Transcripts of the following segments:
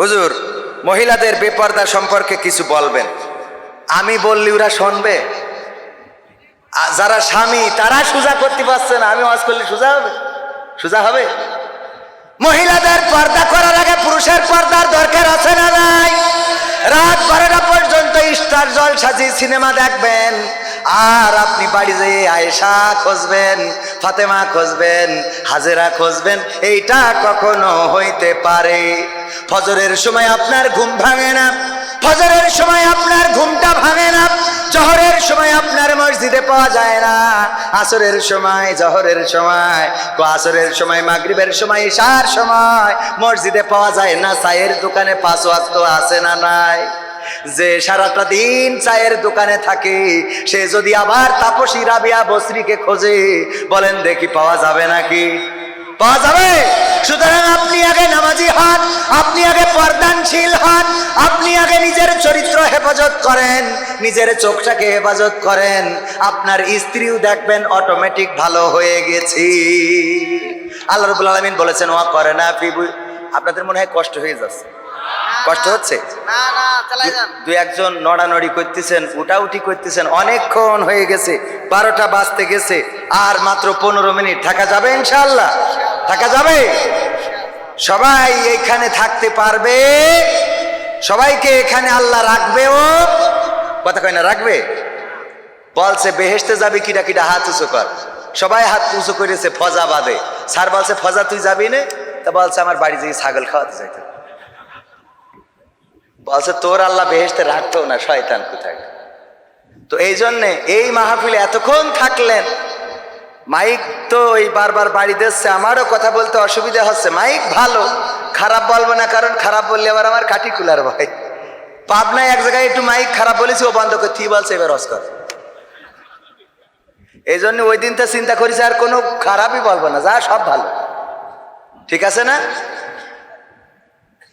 হুজুর, মহিলাদের বেপর্দা সম্পর্কে কিছু বলবেন। আমি বললি ওরা শুনবে। যারা স্বামী, তারা সোজা করতে পারছে না। আমি ওয়াজ করলে সোজা হবে? সোজা হবে? মহিলাদের পর্দা করার আগে পুরুষের পর্দার দরকার আছে না নাই? রাত বারোটা পর্যন্ত স্টার জল সাজিয়ে সিনেমা দেখবেন। আর আপনি বাড়ি যেয়ে আয়েশা খুঁজবেন, ফাতেমা খুঁজবেন, হাজেরা খুঁজবেন, এইটা কখনো হইতে পারে। ফজরের সময় আপনার ঘুম ভাঙে না, ফজরের সময় আপনার ঘুমটা ভাঙে না, জহরের সময় আপনার মসজিদে পাওয়া যায় না। আসরের সময়, জহরের সময় আসরের সময়, মাগরিবের সময়, ইশার সময় মসজিদে পাওয়া যায় না, চায়ের দোকানে পাঁচ ওয়াক্ত আছে না নাই? যে সারাটা দিন চায়ের দোকানে থাকে, সে যদি আবার তাপসী রাবিয়া বসরিকে খোঁজে, বলেন দেখি পাওয়া যাবে নাকি? পাওয়া যাবে? সুতরাং আপনি আগে নামাজি হন, আপনি আগে পর্দানশীল হন, আপনি আগে নিজের চরিত্র হেফাজত করেন, নিজের চোখটাকে হেফাজত করেন, আপনার স্ত্রীও দেখবেন অটোমেটিক ভালো হয়ে গেছি। আল্লাহ রবুল আলমিন বলেছেন, ওয়া করে না আপনাদের মনে হয় কষ্ট হয়ে যাচ্ছে। কষ্ট হচ্ছে? দুই একজন নড়ানড়ি করতেছেন উঠাউঠি করতেছেন অনেকক্ষণ হয়ে গেছে বারোটা বাজতে গেছে আর মাত্র পনেরো মিনিট। থাকা যাবে ইনশাল্লাহ থাকা যাবে? সবাই এখানে থাকতে পারবে? সবাইকে এখানে আল্লাহ রাখবে ও? কথা কয় না রাখবে? বলছে বেহেসতে যাবি কিটা কিটা হাত উঁচু কর। সবাই হাত উঁচু করেছে ফজা বাদে। স্যার বলছে ফজা তুই যাবি না? তা বলছে আমার বাড়ি যেয়ে ছাগল খাওয়াতে যাইতে বলছে, তোর আল্লাহ বেহেস্তে রাখতো না, শয়তান কোথায়? তো এই জন্যে এই মাহফিলে এতক্ষণ থাকলেন। মাইক তো এই বারবার বাড়ি দিচ্ছে, আমারও কথা বলতে অসুবিধা হচ্ছে। মাইক ভালো, খারাপ বলব না, কারণ খারাপ বললে আবার আমার কাটি কুলার ভাই পাবনায় এক জায়গায় একটু মাইক খারাপ বলেছি, ও বন্ধ করে তুই বলছে এবার অস্কর এই জন্য ওই দিন তো চিন্তা করেছি, আর কোনো খারাপই বলব না, যা সব ভালো। ঠিক আছে না?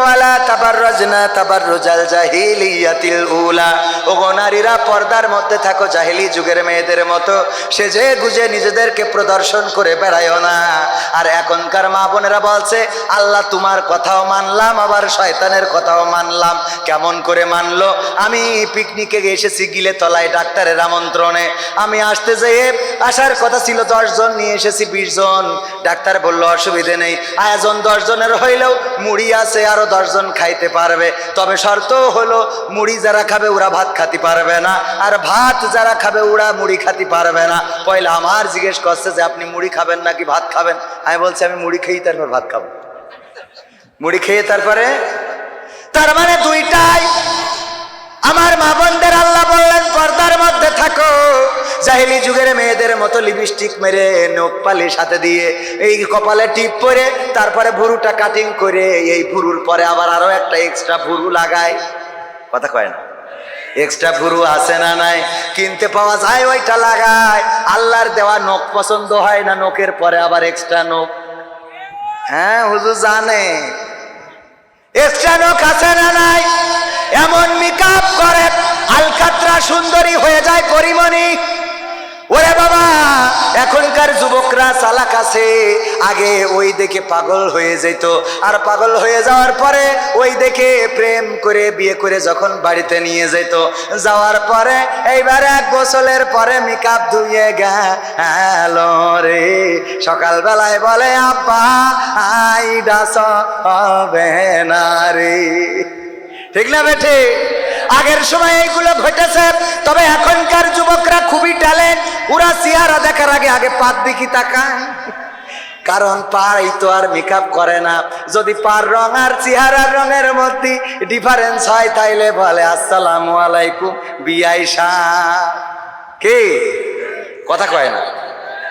ওয়ালা তাবাররাজনা তাবাররুজাল জাহিলিয়াতিল উলা। ওগো নারীরা পর্দার মধ্যে থাকো যুগের মেয়েদের মতো। গুজে নিজেদেরকে প্রদর্শন করে বেড়ায়ও না। আর এখনকার মা বোনেরা বলছে, আল্লাহ তোমার কথাও মানলাম, আবার শয়তানের কথাও মানলাম। কেমন করে মানলো? আমি পিকনিকে এসেছি গিলে তলায় ডাক্তারের আমন্ত্রণে। আমি আসতে যেয়ে আসার কথা ছিল দশজন, নিয়ে এসেছি বিশ জন। ডাক্তার বলল, অসুবিধে নেই, আয়োজন দশ জনের হইলেও মুড়ি আছে, আরও দশজন খাইতে পারবে। তবে শর্ত হলো, মুড়ি যারা খাবে ওরা ভাত খাতে পারবে না, আর ভাত যারা খাবে ওরা মুড়ি খাতে পারবে না। পয়লা আমার জিজ্ঞেস করছে যে, আপনি মুড়ি খাবেন নাকি ভাত খাবেন? আমি বলছি, আমি মুড়ি খেয়েই তারপর ভাত খাব। মুড়ি খেয়ে তারপরে? তার মানে দুইটাই আমার মা বোনদের আল্লাহ বললেন, পর্দার মধ্যে থাকো। জাহিলি যুগের মেয়েদের মতো লিপস্টিক মেরে, নখ পালিশ সাথে দিয়ে এই কপালে টিপ পরে, তারপরে ভুরুটা কাটিং করে, এই ভুরুর পরে আবার আরও একটা এক্সট্রা ভুরু লাগায়। কথা কয় না? এক্সট্রা ভুরু আছে না নাই? কিনতে পাওয়া যায়, ওইটা লাগায়। আল্লাহর দেওয়া নখ পছন্দ হয় না, নখের পরে আবার এক্সট্রা নখ। হ্যাঁ হুজুর জানে। এক্সট্রা নখ আছে না নাই? এমন মেকআপ করে, আলকাতরা সুন্দরী হয়ে যায় করিমণি ওরে বাবা, এখনকার যুবকরা চালাক আছে। আগে ওই দেখে পাগল হয়ে যেত। আর পাগল হয়ে যাওয়ার পরে ওই দেখে প্রেম করে বিয়ে করে যখন বাড়িতে নিয়ে যেত। যাওয়ার পরে, এইবার এক গোসলের পরে মেকআপ ধুয়ে গেল রে। সকালবেলায় বলে, আব্বা আইডাস হবে না রে। ঠিক না বেঠে? আগের সময় এইগুলো ঘটেছে, তবে এখনকার যুবকরা খুবই ট্যালেন্ট ওরা চেহারা দেখার আগে আগে পাত দিকি তাকায় কারণ পাই তো আর মেকআপ করে না। যদি পার রং আর চেহারার রঙের মধ্যে ডিফারেন্স হয়, তাইলে বলে, আসসালামু আলাইকুম বিআইসা কে? কথা কয় না।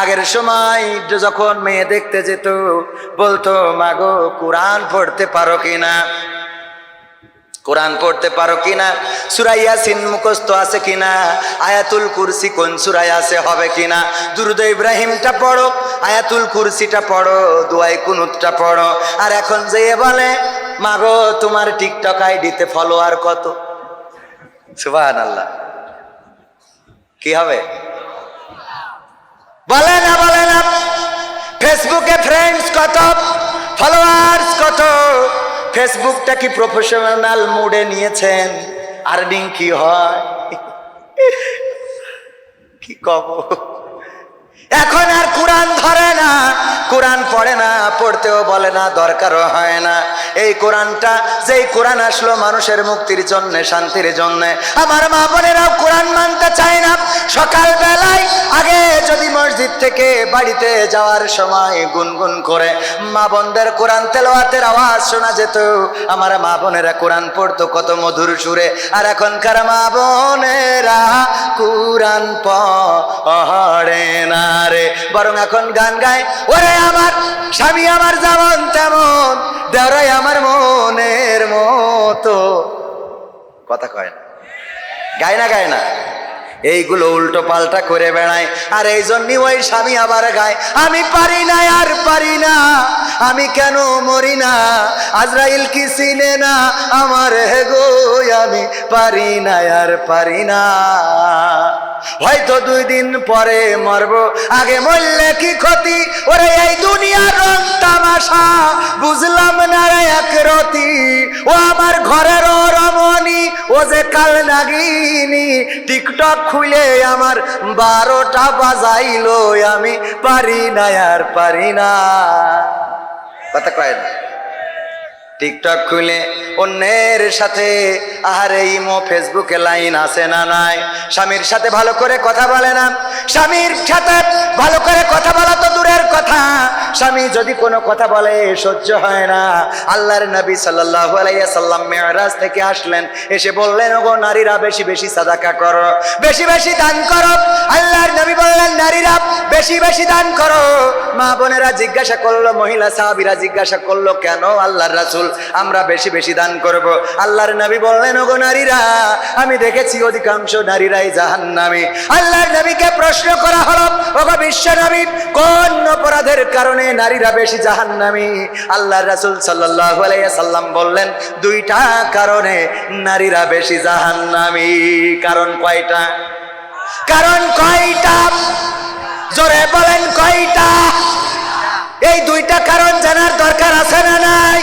আগের সময় যখন মেয়ে দেখতে যেত, বলতো মাগো কোরআন পড়তে পারো কিনা? কোরআন পড়তে পারো কিনা? সুরাইয়া সিন মুখস্থ আছে কিনা? আয়াতুল কুরসি কোন সুরাই আছে, হবে কিনা? দুরুদ ইব্রাহিমটা পড়ো, আয়াতুল কুরসিটা পড়ো দুয়াই কুনুতটা পড়ো। আর এখন যে বলে মাগো তোমার টিকটক আইডিতে ফলোয়ার কত? সুবাহান আল্লাহ কি হবে? বলে না বলে না। ফেসবুকে ফ্রেন্ডস কত? ফলোয়ার্স কত? ফেসবুকটা কি প্রফেশনাল মুডে নিয়েছেন? আর্নিং কি হয়? কি কব? এখন আর কোরআন ধরে না। কোরআন পড়ে না, পড়তেও বলে না, দরকারও হয় না। এই কোরআনটা, যেই কোরআন আসলো মানুষের মুক্তির জন্য, শান্তির জন্য। আমার মা বোনেরাও কোরআন মানতে চায় না। সকাল বেলায় আগে যদি মসজিদ থেকে বাড়িতে যাওয়ার সময় গুনগুন করে মা বোনদের কোরআন তেলাওয়াতের আওয়াজ শোনা যেত, আমার মা বোনেরা কোরআন পড়তো কত মধুর সুরে। আর এখনকার মা বোনেরা কোরআন পড়ে না। রে বরং এখন গান গায়, ওরে আমার স্বামী, আমার যেমন তেমন, দেওরাই আমার মনের মতো। কথা কয় না। গায় না গায় না। এইগুলো উল্টো পাল্টা করে বেড়ায়। আর এই জন্যই ওই স্বামী আবার গায়, আমি পারি না, আর পারি না, আমি কেন মরি না? আজরাইল কি চিনে না আমার? হে গো, আমি পারি না, আর পারি না। হয়তো দুই দিন পরে মরবো। আগে মরলে কি ক্ষতি? ওরে এই দুনিয়ার রং তামাশা, বুঝলাম না এক রতি। ও আমার ঘরের রমণী ও যে কাল নাগিনী, টিকটক খুলে আমার বারোটা বাজাইলো আমি পারি না আর পারি না। কথা কয় না। টিকটক খুলে অন্যের সাথে, আহারে ইমো, ফেসবুকে লাইন আছে না নাই? স্বামীর সাথে ভালো করে কথা বলে না। স্বামীর সাথে ভালো করে কথা বলা তো দূরের কথা। স্বামী যদি কোনো কথা বলে, সহ্য হয় না। আল্লাহর নবী সাল্লাল্লাহু আলাইহি সাল্লাম মেরাজ থেকে আসলেন। এসে বললেন, ওগো, নারীরা বেশি বেশি সাদাকা করো। বেশি বেশি দান করো। আল্লাহর নবী বললেন, নারীরা বেশি বেশি দান করো। মা বোনেরা জিজ্ঞাসা করল, মহিলা সাহাবীরা জিজ্ঞাসা করল, কেন আল্লাহর রাসূল আমরা বেশি বেশি দান করব। আল্লাহর নবী বললেন, ওগো নারীরা, আমি দেখেছি অধিকাংশ নারীরাই জাহান্নামী। আল্লাহর নবীকে প্রশ্ন করা হলো, ওগো বিশ্ব নবী, কোন অপরাধের কারণে নারীরা বেশি জাহান্নামী? আল্লাহর রাসূল সাল্লাল্লাহু আলাইহি সাল্লাম বললেন, দুইটা কারণে নারীরা বেশি জাহান্নামী। কারণ কয়টা? কারণ কয়টা? জোরে বলেন কয়টা? এই দুইটা কারণ জানার দরকার আছে না নাই?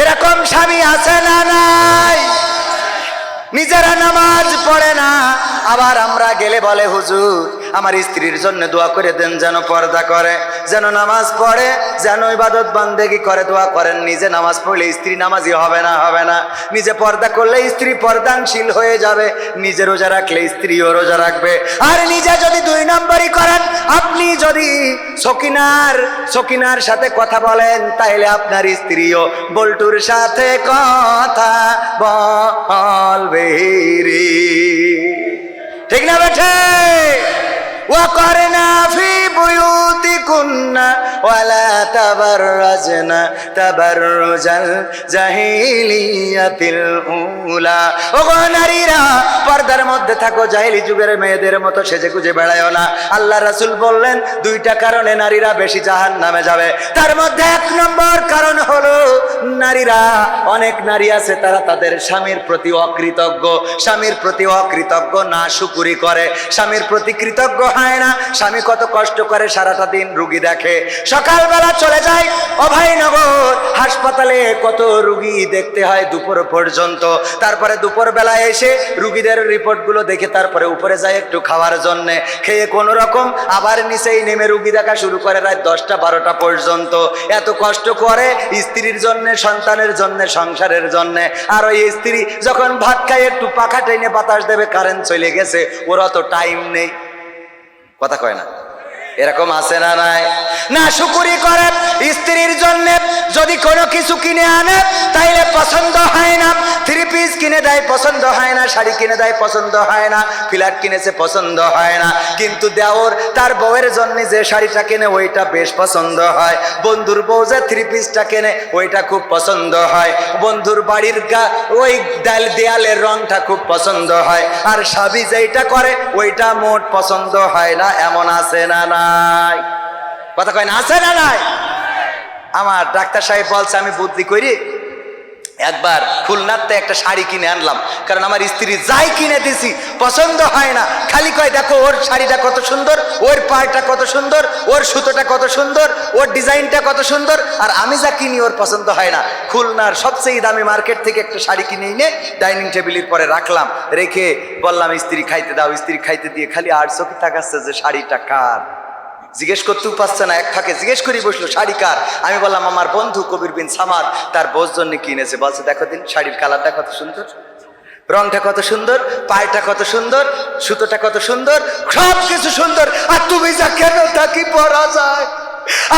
এরকম স্বামী আছে না নাই? নিজেরা নামাজ পড়ে না। আবার আমরা গেলে বলে, হুজুর, আমার স্ত্রীর জন্য দোয়া করে দেন যেন পর্দা করে, যেন নামাজ পড়ে, যেন ইবাদত বান্দেগি করে, দোয়া করেন। নিজে নামাজ পড়লে স্ত্রী নামাজি হবে না হবে না। নিজে পর্দা করলে স্ত্রী পর্দানশীল হয়ে যাবে। নিজে রোজা রাখলে স্ত্রীও রোজা রাখবে। আর নিজে যদি দুই আপনি যদি সকিনার সকিনার সাথে কথা বলেন তাহলে আপনার স্ত্রীও বল্টুর সাথে কথা বলবে ঠিক না বেঠে? وقرنا في بيوتكن ولا تبرجن تبرج الجاهلية الأولى ওগো নারীরা পর্দার মধ্যে থাকো জাহিলি যুগের মেয়েদের মতো সেজে গুজে বেড়ায়ও না আল্লাহ রাসূল বললেন দুইটা কারণে নারীরা বেশি জাহান নামে যাবে তার মধ্যে এক নম্বর কারণ হলো নারীরা অনেক নারী আছে তারা তাদের স্বামীর প্রতি অকৃতজ্ঞ স্বামীর প্রতি অকৃতজ্ঞ না শুকুরি করে স্বামীর প্রতি কৃতজ্ঞ হয় না। স্বামী কত কষ্ট করে সারাটা দিন রুগী দেখে। সকালবেলা চলে যায় অভয়নগর। হাসপাতালে কত রুগী দেখতে হয় দুপুর পর্যন্ত। তারপরে দুপুর বেলা এসে রুগীদের রিপোর্টগুলো দেখে তারপরে উপরে যায় একটু খাওয়ার জন্যে। খেয়ে কোনো রকম আবার নিচেই নেমে রুগী দেখা শুরু করে রাত দশটা বারোটা পর্যন্ত। এত কষ্ট করে স্ত্রীর জন্যে, সন্তানের জন্যে, সংসারের জন্যে। আর ওই স্ত্রী যখন ভাত খায়, একটু পাখা টেনে বাতাস দেবে কারেন্ট চলে গেছে। ওর অত টাইম নেই। কথা কয় না। এরকম আছে না নাই? না, শুকুরি করে স্ত্রীর জন্য যদি কোনো কিছু কিনে আনে, তাইলে পছন্দ হয় না। থ্রি পিস কিনে দেয়, পছন্দ হয় না। শাড়ি কিনে দেয়, পছন্দ হয় না। ফ্ল্যাট কিনেছে, পছন্দ হয় না। কিন্তু দেওর, তার বউয়ের জন্য যে শাড়িটা কেনে, ওইটা বেশ পছন্দ হয়। বন্ধুর বউ যে থ্রি পিসটা কেনে, ওইটা খুব পছন্দ হয়। বন্ধুর বাড়ির গা, ওই ডাল দেয়ালের রংটা খুব পছন্দ হয়। আর স্বামী যেইটা করে, ওইটা মোট পছন্দ হয় না। এমন আছে না না নাই। কথা কয় না, আছে না নাই? আমার ডাক্তার সাহেব বলছে, আমি বুদ্ধি করি একবার খুলনাতে একটা শাড়ি কিনে আনলাম। কারণ আমার স্ত্রী যাই কিনে দিছি, পছন্দ হয় না। খালি কয়, দেখো, ওর শাড়িটা কত সুন্দর, ওর পাড়টা কত সুন্দর, ওর সুতোটা কত সুন্দর, ওর ডিজাইনটা কত সুন্দর, আর আমি যা কিনি ওর পছন্দ হয় না। খুলনার সবচেয়ে দামি মার্কেট থেকে একটা শাড়ি কিনে এনে ডাইনিং টেবিলের পরে রাখলাম। রেখে বললাম, স্ত্রী, খাইতে দাও। স্ত্রী খাইতে দিয়ে খালি আর চোখে তাকাচ্ছে যে শাড়িটা কার? জিজ্ঞেস করতেও পারছে না, এক ফাঁকে জিজ্ঞেস করি বসল, শাড়ি কার? আমি বললাম, আমার বন্ধু কবির বিন সামাদ, তার বোঝ জন্য কিনেছে বলছে, দেখো দিন, শাড়ির কালারটা কত সুন্দর, রংটা কত সুন্দর, পায়টা কত সুন্দর, সুতোটা কত সুন্দর সব কিছু সুন্দর, আর তুমি যা কেন থাকি পরা যায়?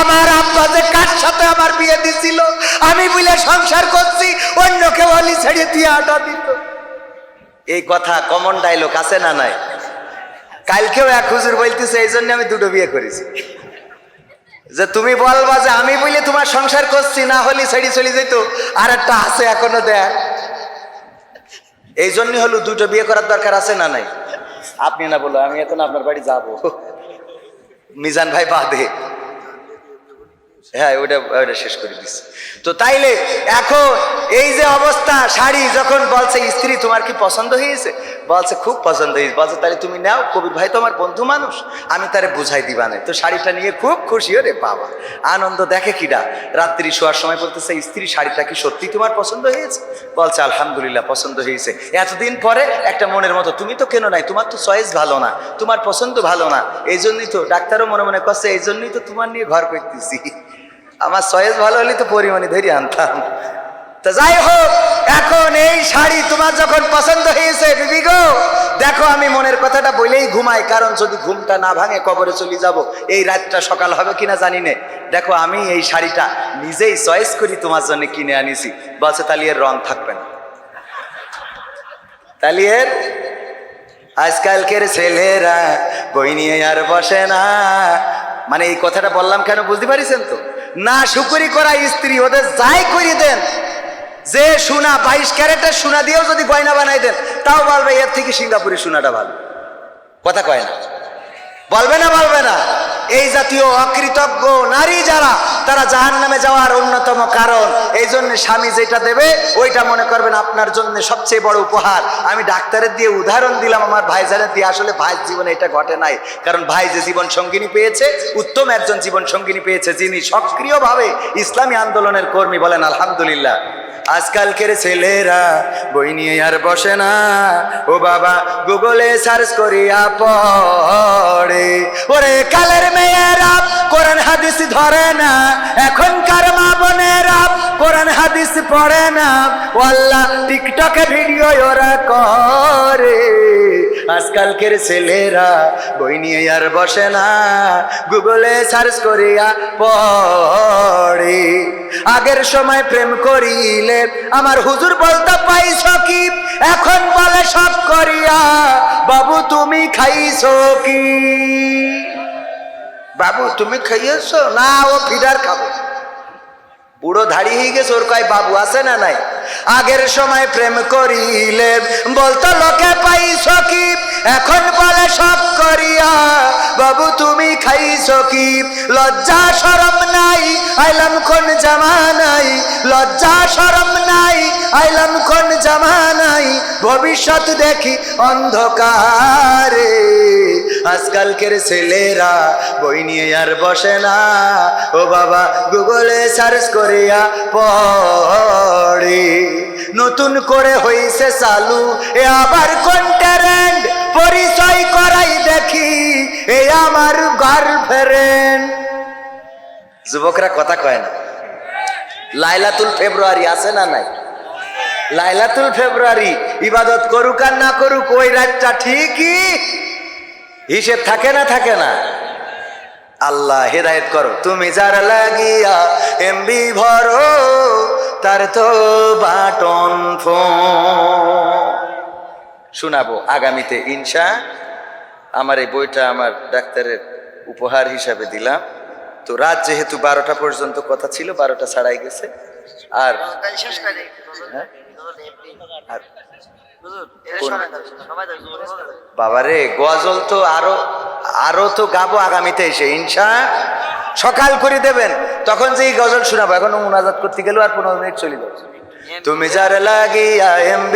আমার আব্বা যে কার সাথে আমার বিয়ে দিছিল, আমি বলে সংসার করছি, অন্য কেউ অলি ছেড়ে দিয়ে আটা দিত। এই কথা কমন ডায়লগ আছে না নাই? কালকেও এক হুজুর বলতেছে, এই জন্য আমি দুটো বিয়ে করেছি। যে তুমি বলবা যে আমি বলি তোমার সংসার করছি, না হলে ছেড়ে চলে যেত আর একটা আছে এখনও দেখ। এই জন্য হলো দুটো বিয়ে করার দরকার আছে না নাই? আপনি না বলো, আমি এখন আপনার বাড়ি যাব। মিজান ভাই বাদে। হ্যাঁ ওটা ওটা শেষ করে দিচ্ছি। তো তাইলে এখন এই যে অবস্থা, শাড়ি যখন বলছে, স্ত্রী, তোমার কি পছন্দ হয়েছে? বলছে, খুব পছন্দ হয়েছে। বলছে তাহলে তুমি নাও, কবির ভাই তো আমার বন্ধু মানুষ, আমি তারে বুঝাই দিবানে তো শাড়িটা নিয়ে খুব খুশি, ওরে বাবা। আনন্দ দেখে কিডা? রাত্রি শোয়ার সময় বলতেছে, স্ত্রী, শাড়িটা কি সত্যি তোমার পছন্দ হয়েছে? বলছে, আলহামদুলিল্লাহ, পছন্দ হয়েছে। এতদিন পরে একটা মনের মতো, তুমি তো কেন নাই? তোমার তো চয়েস ভালো না, তোমার পছন্দ ভালো না। এই জন্যই তো, ডাক্তারও মনে মনে করছে এই জন্যই তো তোমার নিয়ে ঘর করতেছি। আমার চয়েস ভালো হলে তো পরিমাণে ধরে আনতাম। তা যাই হোক, এখন এই শাড়ি তোমার যখন পছন্দ হয়েছে, বিবি গো, দেখো আমি মনের কথাটা বলেই ঘুমাই, কারণ যদি ঘুমটা না ভাঙে কবরে চলে যাব। এই রাতটা সকাল হবে কিনা জানি না। দেখো আমি এই শাড়িটা নিজেই চয়েস করি, তোমার জন্য কিনে আনিছি। বলছে তাহলে এর রং থাকবে না। তাহলে এর আজকালকের ছেলেরা বই নিয়ে আর বসে না। মানে এই কথাটা বললাম কেন, বুঝতে পারিছেন তো? না শুকুরি করা স্ত্রী ওদের যাই করি দেন। যে সোনা বাইশ ক্যারেটের সোনা দিয়েও যদি গয়না বানাই দেন, তাও বলবে, এর থেকে সিঙ্গাপুরি সোনাটা ভালো। কথা কয় না। বলবে না বলবে না। এই জাতীয় অকৃতজ্ঞ নারী যারা, তারা জাহান নামে যাওয়ার অন্যতম কারণ। এই জন্য স্বামী যেটা দেবে, ওইটা মনে করবেন আপনার জন্য সবচেয়ে বড় উপহার। আমি ডাক্তারের দিয়ে উদাহরণ দিলাম আমার ভাইজানের দিয়ে, আসলে ভাই জীবনে এটা ঘটে নাই। কারণ ভাই যে জীবন সঙ্গিনী পেয়েছে, উত্তম একজন জীবন সঙ্গিনী পেয়েছে, যিনি সক্রিয়ভাবে ইসলামী আন্দোলনের কর্মী বলেন, আলহামদুলিল্লাহ। আজকালকের ছেলেরা বই নিয়ে আর বসে না। ও বাবা, গুগলে সার্চ করিয়া পড়ে। ওরে কালের মেয়েরা, কোরআন হাদিস ধরে না। এখনকার মা বোনেরা কোরআন হাদিস পড়ে না। ওয়াল্লাহ টিকটকে ভিডিও ওরা করে। আজকালকের ছেলেরা বই নিয়ে আর বসে না। গুগলে সার্চ করিয়া পড়ে। আগের সময় প্রেম করিলে আমার হুজুর বলতে, পাইছ কি? এখন বলে সব করিয়া। বাবু, তুমি খাইছ কি? বাবু, তুমি খাইয়েছ? না, ও ফিডার খাব। বুড়ো ধাড়ি হয়ে গেছে। ওর কয়, বাবু, আছে না নাই? আগের সময় প্রেম করিলে বলতো, লোকে পাইছ কি? এখন বলে সব করিয়া। বাবু, তুমি খাইছ কি? লজ্জা সরম নাই, আইলাম কোন জামানাই লজ্জা সরম নাই, আইলাম কোন জামানাই ভবিষ্যৎ দেখি অন্ধকারে। আজকালকের ছেলেরা বই নিয়ে আর বসে না। ও বাবা, গুগলে সার্চ করিয়া পড়ে। নতুন করে হইছে চালু। এ আবার কোন ট্যারেন্ট পরিচয় করাই দেখি, এ আমার গার্লফ্রেন্ড যুবকরা কথা কয় না। লাইলাতুল ফেব্রুয়ারি আছে না নাই? লাইলাতুল ফেব্রুয়ারি ইবাদত করুক আর না করুক, ওই রাতটা ঠিকই হিসেব থাকে না থাকে না। আল্লাহ হেদায়েত করো। তুমি যার লাগিয়া এমবি ভরো তার তো বাটন শোনাবো আগামীতে ইনশা। আমার এই বইটা আমার ডাক্তারের উপহার হিসাবে দিলাম। তো রাত যেহেতু বারোটা পর্যন্ত কথা ছিল বারোটা ছাড়াই গেছে। আর হ্যাঁ? আর বাবারে গোয়াজল তো আরও আরও তো গাবো আগামীতে এসে ইনশা সকাল করে দেবেন তখন যে গজল শোনাবো এখন মোনাজাত করতে গেলেও আর পনেরো মিনিট চলে যাবে তুমি যার লাগিয়া এমবি